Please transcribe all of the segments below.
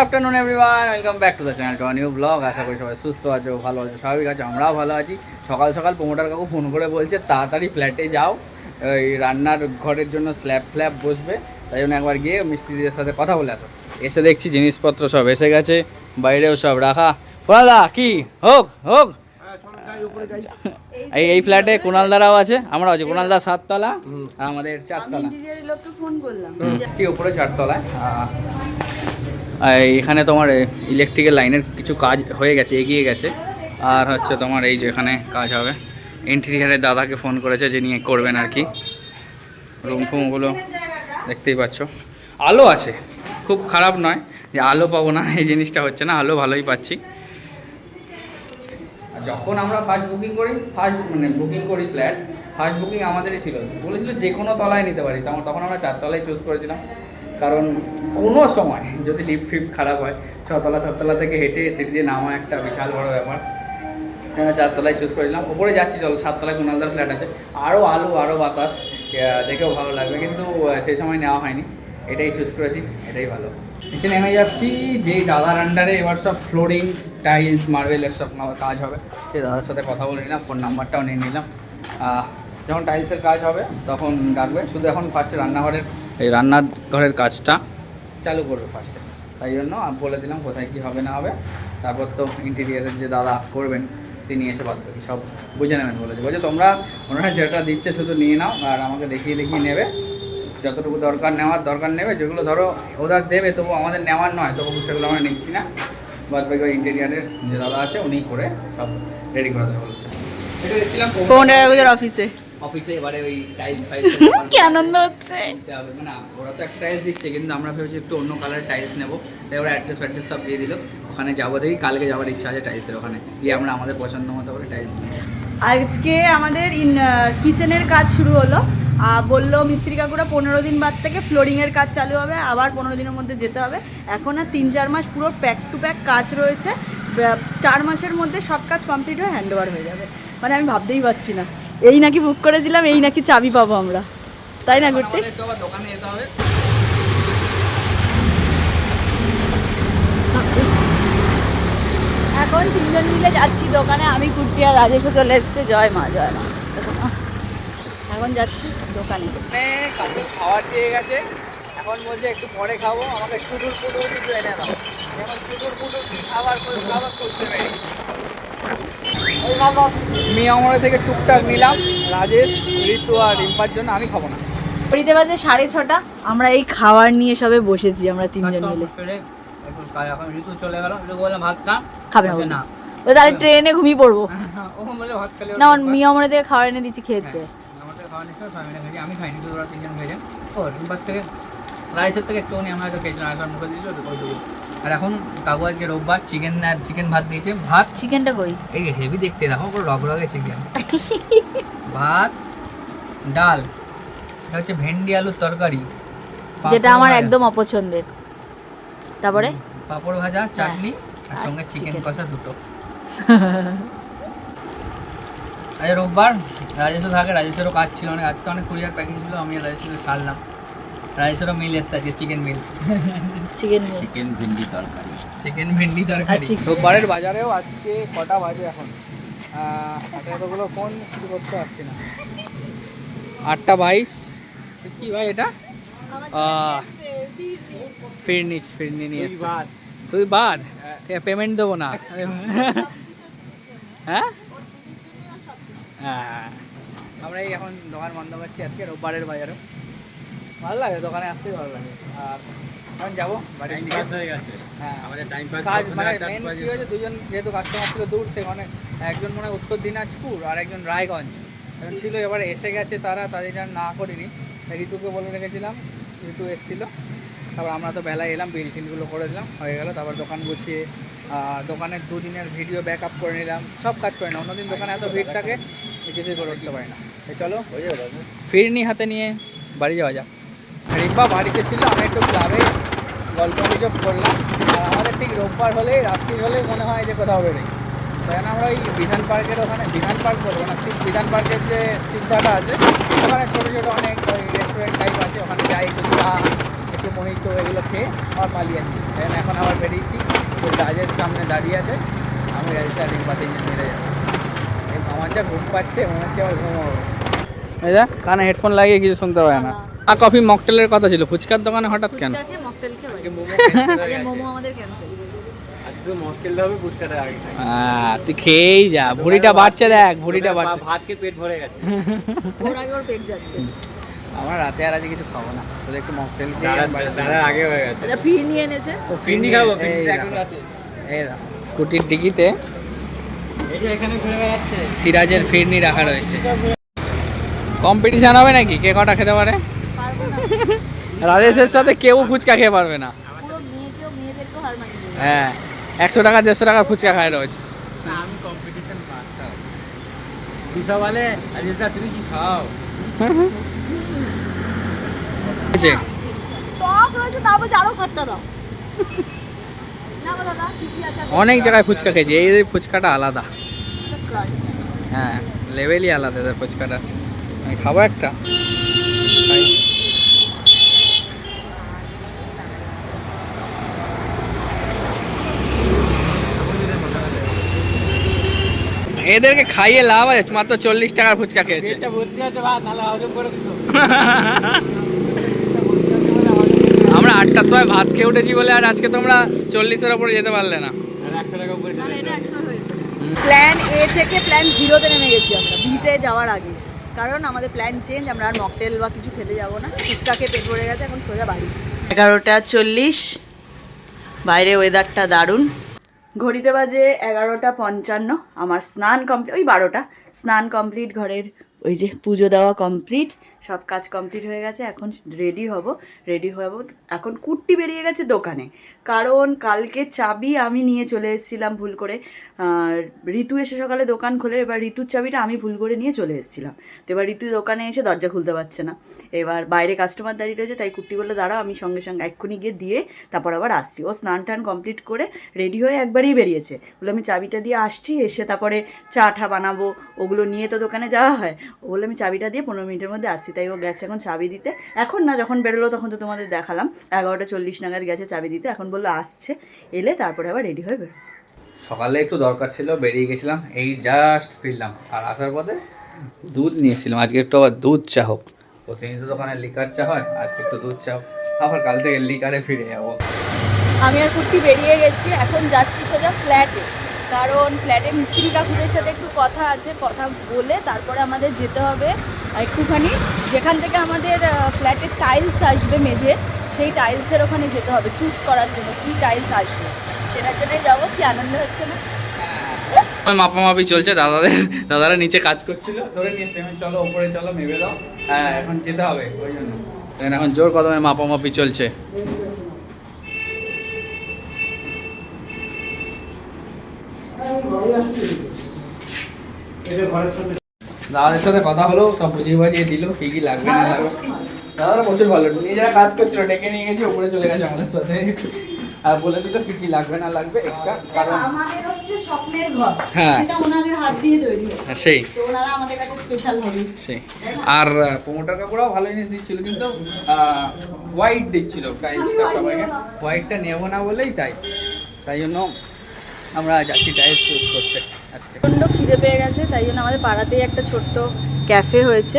Afternoon everyone welcome back to the channel to new blog আশা করি সবাই সুস্থ আছো ভালো আছো স্বাভাবিক আছে আমরাও ভালো আছি। সকাল সকাল প্রমোটার কাকু ফোন করে বলছে তাড়াতাড়ি ফ্ল্যাটে যাও। এই রান্নার ঘরের জন্য স্ল্যাব ফ্ল্যাব বসবে। তাই জন্য একবার গিয়ে মিস্ত্রিদের সাথে কথা বলে আসো। এসে দেখছি জিনিসপত্র সব এসে গেছে। বাইরেও সব রাখা। দা কি? হোক হোক। এই এই ফ্ল্যাটে কুণাল দারাও আছে আমরা আছি। কুণাল দা সাততলা আর আমাদের চারতলা। ফোন করলাম। উপরে চারতলায়। এখানে তোমার ইলেকট্রিক্যাল লাইনের কিছু কাজ হয়ে গেছে, এগিয়ে গেছে। আর হচ্ছে তোমার এই যে এখানে কাজ হবে। ইন্টেরিয়ারের দাদাকে ফোন করেছে যিনি করবেন আর কি। রুম ফুমগুলো দেখতেই পাচ্ছ। আলো আছে। খুব খারাপ নয় যে আলো পাবো না, এই জিনিসটা হচ্ছে না। আলো ভালোই পাচ্ছি। যখন আমরা ফার্স্ট বুকিং করি ফার্স্ট মানে বুকিং করি ফ্ল্যাট ফার্স্ট বুকিং আমাদেরই ছিল। বলেছিল যে কোনো তলায় নিতে পারি। তখন তখন আমরা চারতলায় চুজ করেছিলাম। কারণ কোনো সময় যদি লিফট ফিফট খারাপ হয়, ছতলা সাততলা থেকে হেঁটে সিট দিয়ে নামা একটা বিশাল বড় ব্যাপার। আমরা চারতলায় চুজ করেছিলাম ওপরে যাচ্ছি, চলো, সাততলায় কুণালদার ফ্ল্যাট আছে। আরও আলো আরও বাতাস দেখেও ভালো লাগবে, কিন্তু সেই সময় নেওয়া হয়নি। এটাই চুজ করেছি, এটাই ভালো। নিচে নেমে যাচ্ছি, যেই দাদার আন্ডারে এবার সব ফ্লোরিং টাইলস মার্বেলের সব কাজ হবে। সেই দাদার সাথে কথা বলে নিলাম ফোন নাম্বারটাও নিয়ে নিলাম। যখন টাইলসের কাজ হবে, তখন ডাকবে। শুধু এখন ফার্স্টে রান্নাঘরের এই রান্নার ঘরের কাজটা চালু করবে ফার্স্টে তাই জন্য আমি বলে দিলাম কোথায় কী হবে না হবে। তারপর তো ইন্টেরিয়ারের যে দাদা করবেন তিনি এসে বাদ বাকি সব বুঝে নেবেন বলেছে। বলছে তোমরা ওনারা যেটা দিচ্ছে শুধু নিয়ে নাও আর আমাকে দেখিয়ে দেখিয়ে নেবে। যতটুকু দরকার নেওয়ার দরকার নেবে। যেগুলো ধরো ওরা দেবে তবু আমাদের নেওয়ার নয়। তবু সেগুলো আমরা নিচ্ছি না। বাদ বাকি ওই ইন্টেরিয়ারের যে দাদা আছে উনি করে সব রেডি করে দেবে বলেছে। এটা এসেছিলাম অফিসে অফিসে এবারে ওই টাইলস ফাইলস কি আনন্দ হচ্ছে? মানে ওরা তো একটা টাইলস দিচ্ছে কিন্তু আমরা ভেবেছি একটু অন্য কালারের টাইলস নেব। তাই ওরা অ্যাড্রেস ফ্যাড্রেস সব দিয়ে দিল। ওখানে যাব দেখি কালকে যাওয়ার ইচ্ছা আছে টাইলসের ওখানে। গিয়ে আমরা আমাদের পছন্দ মতো করে টাইলস আজকে আমাদের ইন কিচেনের কাজ শুরু হলো। আর বলল মিস্ত্রি কাকুরা পনেরো দিন বাদ থেকে ফ্লোরিংয়ের কাজ চালু হবে আবার পনেরো দিনের মধ্যে যেতে হবে। এখন আর তিন চার মাস পুরো প্যাক টু প্যাক কাজ রয়েছে। চার মাসের মধ্যে সব কাজ কমপ্লিট হয়ে হ্যান্ড ওভার হয়ে যাবে। মানে আমি ভাবতেই পারছি না। এই নাকি বুক করেছিলাম, এই নাকি চাবি পাবো আমরা। তাই না হবে এখন তিনজন মিলে যাচ্ছি দোকানে, আমি কুর্তি আর রাজেশও চলে এসছে। জয় মা জয় মা। এখন যাচ্ছি দোকানে। খাওয়া দিয়ে গেছে। এখন বলছে একটু পরে খাব আমাকে চুটুর পুটুর কিছু এনে দাও। এখন চুটুর পুটুর কি খাবার করে খাবার করতে পারি মিয়ামরা থেকে টুকটাক নিলাম রাজেশ ঋতু আর রিম্পার জন্য আমি খাব না। ঘড়িতে বাজে সাড়ে ছটা আমরা এই খাবার নিয়ে সবে বসেছি আমরা তিনজন মিলে। এখন ঋতু চলে গেল ঋতু বললাম ভাত খা। খাবে না তো তাহলে ট্রেনে ঘুমিয়ে পড়ব। ও বলে ভাত খেলে না মিয়া মনে থেকে খাবার এনে দিচ্ছি খেয়েছে। নিশ্চয় ছয় আমি খাইনি তিনজন খেয়েছেন ও রিম্পার থেকে রাইসের থেকে একটুখানি আমরা হয়তো খেয়েছিলাম একবার মুখে দিয়েছিল ওইটুকু আর এখন কাকু আজকে রোববার চিকেন আর চিকেন ভাত দিয়েছে। ভাত চিকেনটা কই? এই হেভি দেখতে দেখো পুরো রগ রগে চিকেন ভাত ডাল এটা হচ্ছে ভেন্ডি আলুর তরকারি। যেটা আমার একদম অপছন্দের। তারপরে? পাঁপড় ভাজা চাটনি আর সঙ্গে চিকেন কষা দুটো। আজ রোববার রাজেশও থাকে রাজেশেরও কাজ ছিল অনেক আজকে অনেক কুরিয়ার প্যাকেজ ছিল আমি আর রাজেশের সারলাম। রাজেশেরও মিল এসছে আজকে চিকেন মিল চিকেন চিকেন ভিন্ডি তরকারি। চিকেন ভিন্ডি তরকারি। আচ্ছা। রোববারের বাজারেও আজকে কটা বাজে এখন? আহ, এতগুলো ফোন শুরু করতে পারছি না। আটটা বাইশ। কি ভাই এটা? ফিরনিস ফিরনি নিয়ে। তুই বাদ পেমেন্ট দেবো না? হ্যাঁ? হ্যাঁ। আমরা এই এখন দোকান বন্ধ করছি আজকে রোববারের বাজারে ভালো লাগে দোকানে আসতেই ভালো লাগে। আর এখন যাব হ্যাঁ আমাদের টাইম কাজ মানে দুজন যেহেতু কাস্টমার ছিল দূর থেকে মানে একজন মনে হয় উত্তর দিনাজপুর আর একজন রায়গঞ্জ। এখন ছিল এবারে এসে গেছে তারা তাদের না করিনি। ঋতুকে বলে রেখেছিলাম ঋতু এসেছিল। তারপর আমরা তো বেলায় এলাম বিল টিলগুলো করে দিলাম হয়ে গেল। তারপর দোকান গুছিয়ে দোকানের দুদিনের ভিডিও ব্যাক আপ করে নিলাম সব কাজ করে না অন্যদিন দোকানে এত ভিড় থাকে কিছুই করে উঠতে পারি না। চলো ফিরনি হাতে নিয়ে বাড়ি যাওয়া যাক। রিম্পা বাড়িতে ছিল আমি একটু ক্লাবে গল্প গুজব করলাম। আর আমাদের ঠিক রোববার হলেই রাত্রি হলে মনে হয় যে কোথাও বেরোই জন্য আমরা ওই বিধান পার্কের ওখানে, বিধান পার্ক বলব না ঠিক বিধান পার্কের যে সিদ্ধাটা আছে, ওখানে ছোটো ছোটো অনেক ওই রেস্টুরেন্ট টাইপ আছে, ওখানে যাই একটু চা, একটু মোহিতো এগুলো খেয়ে আবার পালিয়ে আসছি এখন এখন আবার বেরিয়েছি তো জাজের সামনে দাঁড়িয়ে আছে, আমি গাড়িটা ডিম্বা তিনজন মেরে যাব। আমার যা ঘুম পাচ্ছে, মনে হচ্ছে আমার ঘুমাবো এই কানে হেডফোন লাগিয়ে কিছু শুনতে পায় না। আর কফি মকটেলের কথা ছিল। ফুচকার দোকানে হঠাৎ কেন? খেয়ে খেয়ে খাই। তুই খেয়েই যা ভুড়িটা বাড়ছে দেখ ভুড়িটা বাড়ছে। ভাত খেয়ে পেট ভরে গেছে। ওর আগে ওর পেট যাচ্ছে। আমার রাতে আর আজকে কিছু খাব না তোদের একটু মকটেল দাদা আগে হয়ে গেছে। আচ্ছা নিয়ে এনেছে? ফিন্দি খাব এখন আছে এই স্কুটির ডিকিতে এখানে ঘুরে বেড়াচ্ছে। সিরাজের ফিরনি রাখা রয়েছে। কম্পিটিশন হবে নাকি? কে কটা খেতে পারে? রাজেশের সাথে কেউ ফুচকা খেয়ে পারবে না। হ্যাঁ একশো টাকা দেড়শো টাকার ফুচকা খায় রয়েছে আমি কম্পিটিশন তুমি কি খাও? টক অনেক জায়গায় ফুচকা খেয়েছি এই ফুচকাটা আলাদা। হ্যাঁ লেভেলই আলাদা ফুচকাটা। আমি খাব একটা। এদেরকে খাইয়ে লাভ আছে মাত্র চল্লিশ টাকার ফুচকা খেয়েছে। আমরা আটটার সময় ভাত খেয়ে উঠেছি বলে আর আজকে তোমরা চল্লিশের ওপরে যেতে পারলে না। আর একশো টাকা উপরে তাহলে এটা একশো হয়েছে প্ল্যান এ থেকে প্ল্যান জিরোতে নেমে গেছি আমরা বিতে যাওয়ার আগে। কারণ আমাদের প্ল্যান চেঞ্জ আমরা আর মকটেল বা কিছু খেতে যাব না। ফুচকা খেয়ে পেট ভরে গেছে এখন সোজা বাড়ি। এগারোটা চল্লিশ। বাইরে ওয়েদারটা দারুণ। ঘড়িতে বাজে এগারোটা পঞ্চান্ন। আমার স্নান কমপ্লিট ওই বারোটা। স্নান কমপ্লিট, ঘরের ওই যে পুজো দেওয়া কমপ্লিট। সব কাজ কমপ্লিট হয়ে গেছে, এখন রেডি হব রেডি হব এখন কুর্তি বেরিয়ে গেছে দোকানে। কারণ কালকে চাবি আমি নিয়ে চলে এসেছিলাম ভুল করে। ঋতু এসে সকালে দোকান খোলে, এবার ঋতুর চাবিটা আমি ভুল করে নিয়ে চলে এসেছিলাম। তো এবার ঋতু দোকানে এসে দরজা খুলতে পারছে না। এবার বাইরে কাস্টমার দাঁড়িয়ে রয়েছে, তাই কুর্তি বললে, দাঁড়াও, আমি সঙ্গে সঙ্গে এক্ষুনি গিয়ে দিয়ে তারপর আবার আসছি। ও স্নান টান কমপ্লিট করে রেডি হয়ে একবারেই বেরিয়েছে। বলে আমি চাবিটা দিয়ে আসছি, এসে তারপরে চা ঠা বানাবো। ওগুলো নিয়ে তো দোকানে যাওয়া হয়। ও বলে আমি চাবিটা দিয়ে পনেরো মিনিটের মধ্যে আসছি। তাই ও গেছে এখন চাবি দিতে। এখন না যখন বেরোলো তখন তো তোমাদের দেখালাম। এগারোটা চল্লিশ নাগাদ গেছে চাবি দিতে। এখন বলল আসছে। এলে তারপরে আবার রেডি হয়ে বেরো সকালে একটু দরকার ছিল বেরিয়ে গেছিলাম। এই জাস্ট ফিরলাম। আর আসার পথে দুধ নিয়েছিলাম। আজকে একটু আবার দুধ চা হোক। প্রতিদিন তো দোকানে লিকার চা হয়। আজকে একটু দুধ চা হোক। আবার কাল থেকে লিকারে ফিরে যাব। আমি আর কুর্তি বেরিয়ে গেছি। এখন যাচ্ছি সোজা ফ্ল্যাটে কারণ ফ্ল্যাটে মিস্ত্রি কাকুদের সাথে একটু কথা আছে। কথা বলে তারপরে আমাদের যেতে হবে। একটুখানি। যেখান থেকে আমাদের ফ্ল্যাটের টাইলস আসবে মেঝে সেই টাইলসের ওখানে যেতে হবে। চুজ করার জন্য কী টাইলস আসবে। সেটার জন্যই যাব কি আনন্দ হচ্ছে না? মাপামাপি চলছে দাদাদের দাদারা নিচে কাজ করছিল। ধরে নিয়ে চলো ওপরে চলো মেপে দাও। হ্যাঁ এখন যেতে হবে ওই জন্য। এখন জোর কদমে মাপামাপি চলছে। দাদাদের সাথে কথা হলো সব বুঝিয়ে বাজিয়ে দিল কি কি লাগবে না লাগবে। দাদারা প্রচুর ভালো নিজেরা কাজ করছিল ডেকে নিয়ে গেছে উপরে চলে গেছে আমাদের সাথে। আর বলে দিল কি কি লাগবে না লাগবে এক্সট্রা কারণ আমাদের হচ্ছে স্বপ্নের ঘর। হ্যাঁ। এটা ওনাদের হাত দিয়ে তৈরি হ্যাঁ, সেই। তো ওনারা আমাদের কাছে স্পেশাল হবে। সেই। আর প্রমোটার কাকুরাও ভালো জিনিস দিচ্ছিল কিন্তু হোয়াইট দিচ্ছিল টাইলসটা সবাইকে। হোয়াইটটা নেব না বলেই তাই। তাই জন্য আমরা যাচ্ছি টাইলস চুজ করতে। প্রচণ্ড খিদে পেয়ে গেছে তাই জন্য আমাদের পাড়াতেই একটা ছোট্ট ক্যাফে হয়েছে।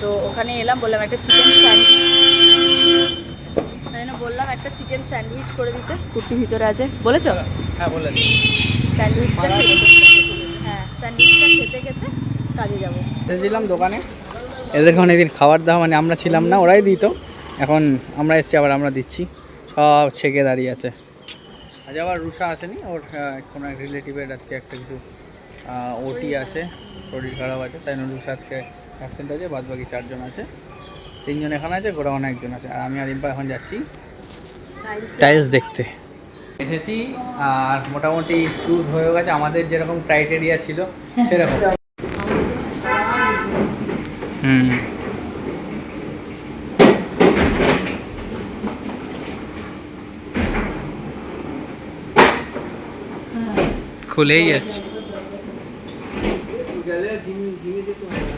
তো ওখানে এলাম বললাম একটা চিকেন স্যান্ডউইচ বললাম একটা চিকেন স্যান্ডউইচ করে দিতে কুর্তি ভিতরে আছে। বলেছ? হ্যাঁ বলে স্যান্ডউইচটা হ্যাঁ স্যান্ডউইচটা খেতে খেতে কাজে যাব। এসেছিলাম দোকানে। এদেরকে অনেকদিন খাবার দাওয়া মানে আমরা ছিলাম না ওরাই দিত। এখন আমরা এসছি আবার আমরা দিচ্ছি। সব ছেকে দাঁড়িয়ে আছে। আজ আবার রুষা আসেনি ওর কোনো এক রিলেটিভের আজকে একটা কিছু ওটি আছে শরীর খারাপ আছে তাই রুষা আজকে অ্যাবসেন্ট আছে বাদ বাকি চারজন আছে। তিনজন এখানে আছে গোড়া অনেকজন আছে। আর আমি আর ইম্পা এখন যাচ্ছি। টাইলস দেখতে। এসেছি আর মোটামুটি চুজ হয়ে গেছে। আমাদের যেরকম ক্রাইটেরিয়া ছিল সেরকম। হুম। খুলেই যাচ্ছে।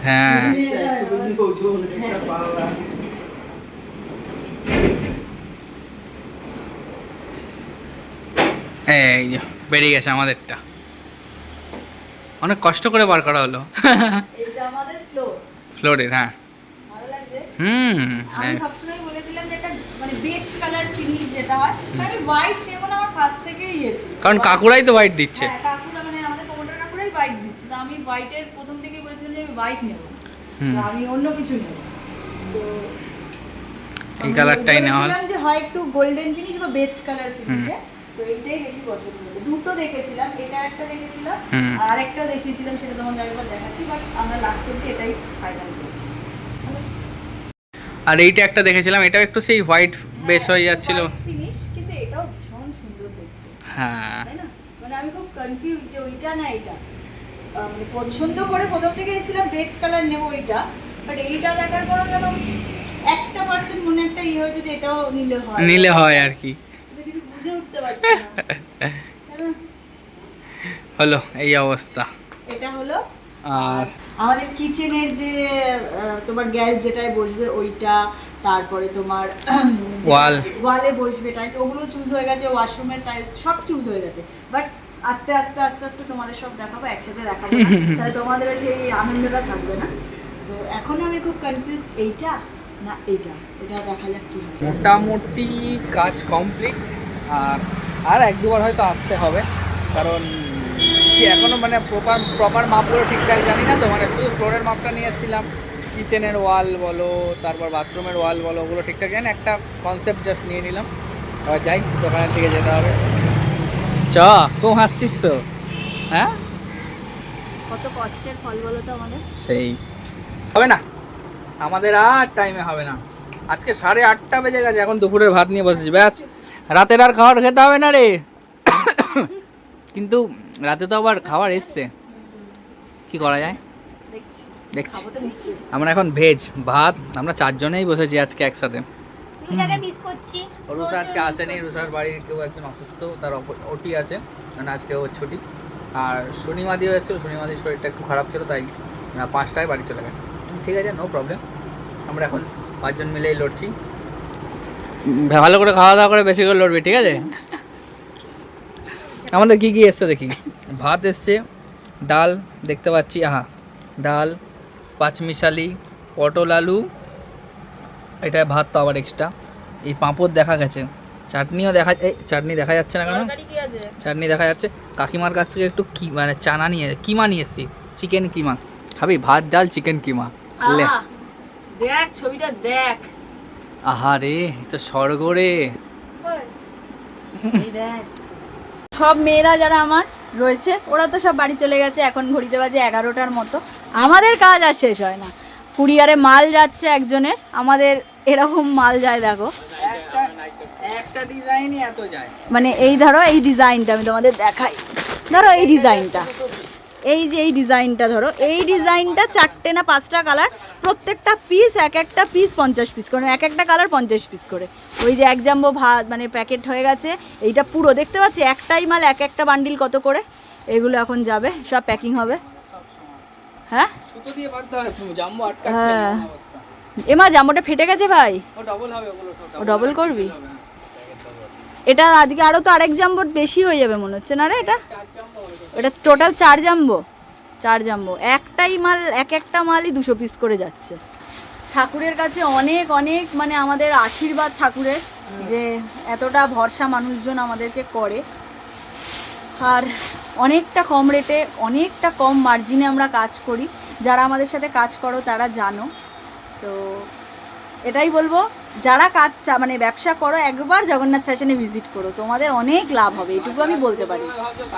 হ্যাঁ। এই যে বেরিয়ে গেছে আমাদেরটা। অনেক কষ্ট করে বার করা হলো। ফ্লোরের হ্যাঁ। হুম হ্যাঁ। কারণ কাকুরাই তো হোয়াইট দিচ্ছে। কাকুরা মানে আমাদের কাকুরাই হোয়াইট দিচ্ছে। তো আমি হোয়াইটের প্রথম থেকে যে আমি হোয়াইট নেব। আমি অন্য কিছু নেব। তো এই কালারটাই নেওয়া হলো। যে হয় একটু গোল্ডেন ফিনিশ বা বেজ কালার ফিনিশে তো এইটাই বেশি পছন্দ হলো। দুটো দেখেছিলাম এটা একটা দেখেছিলাম আর দেখিয়েছিলাম সেটা তোমাকে একবার দেখাচ্ছি বাট আমরা লাস্ট অব্দি এটাই ফাইনাল করেছি। আর এইটা একটা দেখেছিলাম এটাও একটু সেই হোয়াইট বেস হয়ে যাচ্ছিল। ফিনিশ কিন্তু এটাও ভীষণ সুন্দর দেখতে। হ্যাঁ। তাই না? মানে আমি খুব কনফিউজ যে ওইটা না এটা পছন্দ করে প্রথম থেকে এসেছিলাম বেজ কালার নেব ওইটা বাট এইটা দেখার পর যেন একটা পার্সেন্ট মনে একটা ইয়ে হয়েছে যে এটাও নিলে হয়। নিলে হয় আর কি। কিছু বুঝে উঠতে পারছি না। হলো এই অবস্থা। এটা হলো আর আমাদের কিচেনের যে তোমার গ্যাস যেটায় বসবে ওইটা তারপরে তোমার Wall. ওয়ালে বসবে টাইলস ওগুলো চুজ হয়ে গেছে ওয়াশরুমের টাইলস সব চুজ হয়ে গেছে। বাট আস্তে আস্তে আস্তে আস্তে তোমাদের সব দেখাবো একসাথে দেখাবো। তাহলে তোমাদের সেই আনন্দটা থাকবে না। তো এখন আমি খুব কনফিউজ এইটা না এইটা? এটা দেখা যাক কি মোটামুটি কাজ কমপ্লিট আর আর এক দুবার হয়তো আসতে হবে কারণ কি এখনও মানে প্রপার প্রপার মাপগুলো ঠিকঠাক জানি না তো মানে শুধু ফ্লোরের মাপটা নিয়ে এসেছিলাম। কিচেনের ওয়াল বলো তারপর বাথরুমের ওয়াল বলো ওগুলো ঠিকঠাক জানি একটা কনসেপ্ট জাস্ট নিয়ে নিলাম। এবার যাই দোকানের দিকে যেতে হবে। চ খুব হাসছিস তো। হ্যাঁ? কত কষ্টের ফল বলো তো আমাদের। সেই। হবে না। আমাদের আর টাইমে হবে না। আজকে সাড়ে আটটা বেজে গেছে এখন দুপুরের ভাত নিয়ে বসেছি। ব্যাস রাতের আর খাবার খেতে হবে না রে। কিন্তু রাতে তো আবার খাবার এসছে। কি করা যায়? দেখছি। আমরা এখন ভেজ ভাত আমরা চারজনেই বসেছি আজকে একসাথে। রুষাকে মিস করছি। রুষা আজকে আসেনি রুষার বাড়ির কেউ একজন অসুস্থ তার ওটি আছে মানে আজকে ওর ছুটি। আর শনিমাদিও এসেছিল শনিমাদির শরীরটা একটু খারাপ ছিল তাই পাঁচটায় বাড়ি চলে গেছে। ঠিক আছে নো প্রবলেম আমরা এখন পাঁচজন মিলেই লড়ছি। ভালো করে খাওয়া দাওয়া করে বেশি করে লড়বি ঠিক আছে? আমাদের কি কি এসছে দেখি। ভাত এসছে ডাল দেখতে পাচ্ছি আহা ডাল পাঁচমিশালি পটল আলু এটা ভাত তো আবার এক্সট্রা এই পাঁপড় দেখা গেছে। চাটনিও দেখা এই চাটনি দেখা যাচ্ছে না কেন? চাটনি দেখা যাচ্ছে। কাকিমার কাছ থেকে একটু কি মানে চানা নিয়ে কিমা নিয়ে এসেছি। চিকেন কিমা। খাবি? ভাত ডাল চিকেন কিমা। লে। দেখ ছবিটা দেখ। আহা রে তো স্বর্গ রে। দেখ। সব মেয়েরা যারা আমার রয়েছে ওরা তো সব বাড়ি চলে গেছে। এখন ঘড়িতে বাজে এগারোটার মতো। আমাদের কাজ আর শেষ হয় না। কুরিয়ারে মাল যাচ্ছে একজনের আমাদের এরকম মাল যায় দেখো। মানে এই ধরো এই ডিজাইনটা আমি তোমাদের দেখাই। ধরো এই ডিজাইনটা। এই যে এই ডিজাইনটা ধরো এই ডিজাইনটা চারটে না পাঁচটা কালার প্রত্যেকটা পিস এক একটা পিস পঞ্চাশ পিস করে এক একটা কালার পঞ্চাশ পিস করে। ওই যে এক জাম্বো ভাত মানে প্যাকেট হয়ে গেছে এইটা পুরো দেখতে পাচ্ছি? একটাই মাল এক একটা বান্ডিল কত করে? এগুলো এখন যাবে সব প্যাকিং হবে। হ্যাঁ? সুতো দিয়ে বাঁধতে হয় জাম্বো আটকাচ্ছে হ্যাঁ। এমা জাম্বোটা ফেটে গেছে ভাই? ও ডবল হবে ওগুলো সব ডবল করবি? হ্যাঁ। এটা আজকে আরও তো আরেক জাম্বো বেশি হয়ে যাবে মনে হচ্ছে না রে এটা? এটা টোটাল চার জাম্বো। চার জাম্বো। একটাই মাল এক একটা মালই দুশো পিস করে যাচ্ছে। ঠাকুরের কাছে অনেক অনেক মানে আমাদের আশীর্বাদ ঠাকুরের যে এতটা ভরসা মানুষজন আমাদেরকে করে। আর অনেকটা কম রেটে অনেকটা কম মার্জিনে আমরা কাজ করি। যারা আমাদের সাথে কাজ করো তারা জানো। তো এটাই বলব যারা কাজ চা- মানে ব্যবসা করো একবার জগন্নাথ ফ্যাশনে ভিজিট করো। তোমাদের অনেক লাভ হবে এটুকু আমি বলতে পারি।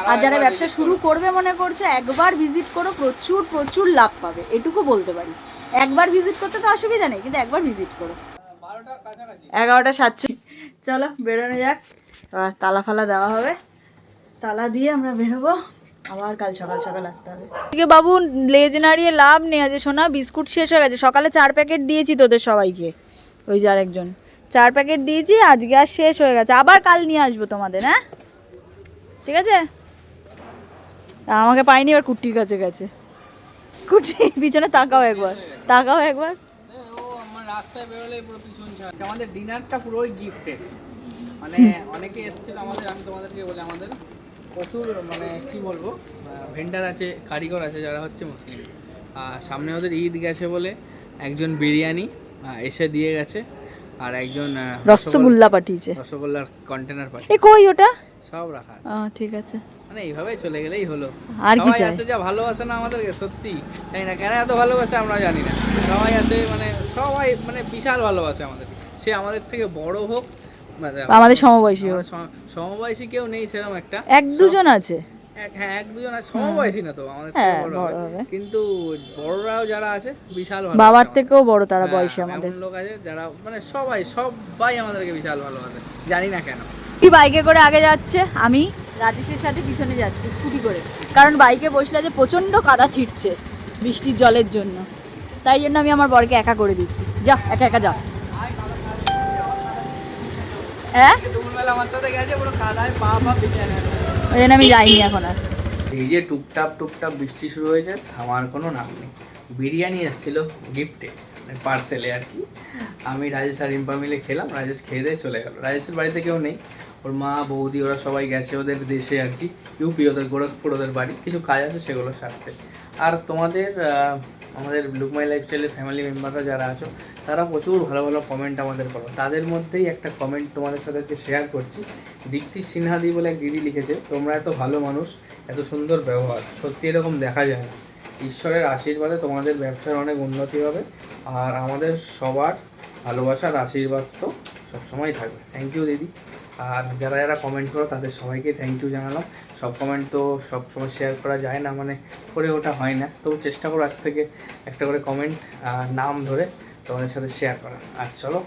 আর যারা ব্যবসা শুরু করবে মনে করছ একবার ভিজিট করো প্রচুর প্রচুর লাভ পাবে। এটুকু বলতে পারি। একবার ভিজিট করতে তো অসুবিধা নেই কিন্তু একবার ভিজিট করো। এগারোটা সাতচল্লিশ। চলো বেরোনো যাক। তালা ফালা দেওয়া হবে। তালা দিয়ে আমরা বেরোবো। আবার কাল সকাল সকাল আসতে হবে। এদিকে বাবু লেজ নাড়িয়ে লাভ নেই আজ সোনা। বিস্কুট শেষ হয়ে গেছে। সকালে চার প্যাকেট দিয়েছি তোদের সবাইকে। ওই যে আরেকজন। চার প্যাকেট দিয়েছি আজকে আর শেষ হয়ে গেছে। আবার কাল নিয়ে আসব তোমাদের হ্যাঁ? ঠিক আছে? আমাকে পাইনি এবার কুটির কাছে গেছে। কুটি পিছনে তাকাও একবার। তাকাও একবার। রাস্তায় বেরোলে পুরো পিছন ছাড় আমাদের ডিনারটা পুরো ওই গিফটের মানে অনেকে এসেছিল আমাদের আমি তোমাদেরকে বলি আমাদের। প্রচুর মানে কি বলব ভেন্ডার আছে কারিগর আছে যারা হচ্ছে মুসলিম। আর সামনে ওদের ঈদ গেছে বলে একজন বিরিয়ানি এসে দিয়ে গেছে আর একজন রসগোল্লা পাঠিয়েছে। রসগোল্লার কন্টেনার পাঠিয়ে এ কই ওটা? সব রাখা আছে। ঠিক আছে। মানে এইভাবে চলে গেলেই হলো। আর কি চাই আছে যা ভালোবাসে না আমাদেরকে সত্যি। তাই না কেন এত ভালোবাসে আমরা জানি না। সবাই আছে মানে সবাই মানে বিশাল ভালোবাসে আমাদের। সে আমাদের থেকে বড় হোক আমাদের সমবয়সী হোক। আমাদের সম- সমবয়সী কেউ নেই সেরকম একটা। এক দুজন আছে। হ্যাঁ এক দুজন আছে। সমবয়সী না তো আমাদের হ্যাঁ। কিন্তু বড়রাও যারা আছে বিশাল ভালো বাবার থেকেও বড় তারা বয়সে হ্যাঁ, আমাদের। লোক আছে যারা মানে সবাই সবাই আমাদেরকে বিশাল ভালোবাসে। জানি না কেন। কি বাইকে করে আগে যাচ্ছে? আমি রাজেশের সাথে পিছনে যাচ্ছি স্কুটি করে। কারণ বাইকে বসলে যে প্রচণ্ড কাদা ছিটছে বৃষ্টির জলের জন্য। তাই জন্য আমি আমার বরকে একা করে দিচ্ছি। যা একা একা যা। হ্যাঁ? দুপুরবেলা আমার সাথে গেছে পুরো কাদায় পা পা ভিজে নেয় ওই জন্য আমি যাইনি এখন আর। এই যে টুকটাপ টুকটাপ বৃষ্টি শুরু হয়েছে থামার কোনো নাম নেই। বিরিয়ানি এসেছিল গিফটে মানে পার্সেলে আর কি। আমি রাজেশ আর রিম্পা মিলে খেলাম রাজেশ খেয়ে দিয়ে চলে গেল। রাজেশের বাড়িতে কেউ নেই। ওর মা বৌদি ওরা সবাই গেছে ওদের দেশে আর কি। ইউপি ওদের গোরখপুর ওদের বাড়ি। কিছু কাজ আছে সেগুলো সারতে। আর তোমাদের আহ, আমাদের লুকমাই লাইফস্টাইলের ফ্যামিলি মেম্বাররা যারা আছো তারা প্রচুর ভালো ভালো কমেন্ট আমাদের করো। তাদের মধ্যেই একটা কমেন্ট তোমাদের সাথে শেয়ার করছি। দীপ্তি সিনহাদি বলে এক দিদি লিখেছে, তোমরা এত ভালো মানুষ, এত সুন্দর ব্যবহার, সত্যি এরকম দেখা যায় না। ঈশ্বরের আশীর্বাদে তোমাদের ব্যবসার অনেক উন্নতি হবে আর আমাদের সবার ভালোবাসার আশীর্বাদ তো সবসময় থাকবে। থ্যাংক ইউ দিদি। আর যারা যারা কমেন্ট করো, তাদের সবাইকে থ্যাংক ইউ জানালাম। সব কমেন্ট তো সব সময় শেয়ার করা যায় না মানে করে ওটা হয় না। তবু চেষ্টা করো আজ থেকে একটা করে কমেন্ট নাম ধরে তোমাদের সাথে শেয়ার করা আর চলো,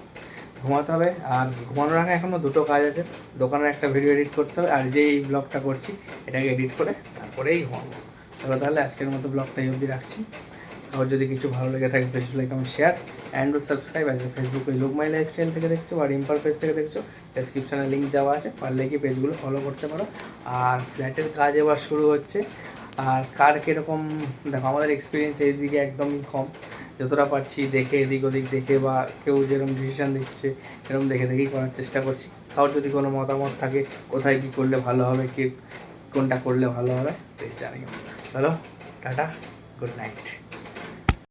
ঘুমাতে হবে। আর ঘুমানোর আগে এখনও দুটো কাজ আছে। দোকানের একটা ভিডিও এডিট করতে হবে। আর যে এই ব্লগটা করছি, এটাকে এডিট করে তারপরেই ঘুমাবো। চলো তাহলে আজকের মতো ব্লগটা এই অবধি রাখছি। আর যদি কিছু ভালো লেগে থাকে প্লিজ লাইক এবং শেয়ার অ্যান্ড সাবস্ক্রাইব আছে ফেসবুকে লোক মাই লাইফস্টাইল থেকে দেখছ আর ইম্পার পেজ থেকে দেখছ ডেসক্রিপশানে লিঙ্ক দেওয়া আছে। পারলে কি পেজগুলো ফলো করতে পারো। আর ফ্ল্যাটের কাজ এবার শুরু হচ্ছে। আর কার কীরকম, দেখো, আমাদের এক্সপিরিয়েন্স এই দিকে একদমই কম। যতটা পারছি দেখে এদিক ওদিক দেখে বা কেউ যেরকম ডিসিশান দিচ্ছে সেরকম দেখে দেখেই করার চেষ্টা করছি। তাও যদি কোনো মতামত থাকে, কোথায় কী করলে ভালো হবে, কে কোনটা করলে ভালো হবে বেশ জানি চলো, টাটা গুড নাইট